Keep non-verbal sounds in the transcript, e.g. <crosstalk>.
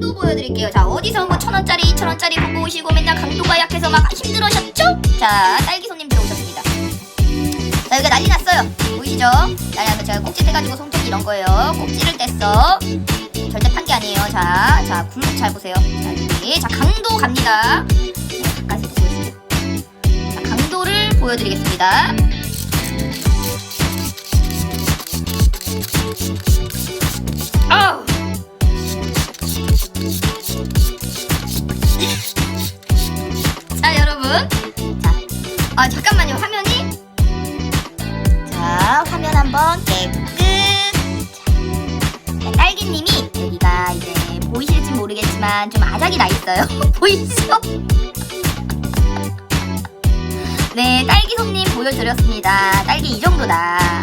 강도 보여드릴게요. 자, 어디서 뭐 천 원짜리, 이천 원짜리 보고 오시고 맨날 강도가 약해서 막 힘들으셨죠? 자, 딸기 손님들 오셨습니다. 자, 여기가 난리 났어요. 보이시죠? 난리 나서 제가 꼭지 떼가지고 손톱 이런 거예요. 꼭지를 뗐어. 절대 판 게 아니에요. 자, 자, 굴곡 잘 보세요. 자, 여기. 자, 강도 갑니다. 네, 가까이서 보여주세요. 자, 강도를 보여드리겠습니다. 여러분. 자, 아, 잠깐만요. 화면이. 자, 화면 한번 깨끗. 자, 딸기님이 여기가 이제 보이실지 모르겠지만 좀 아작이 나 있어요. <laughs> 보이시죠? 네, 딸기 손님 보여드렸습니다. 딸기 이 정도다.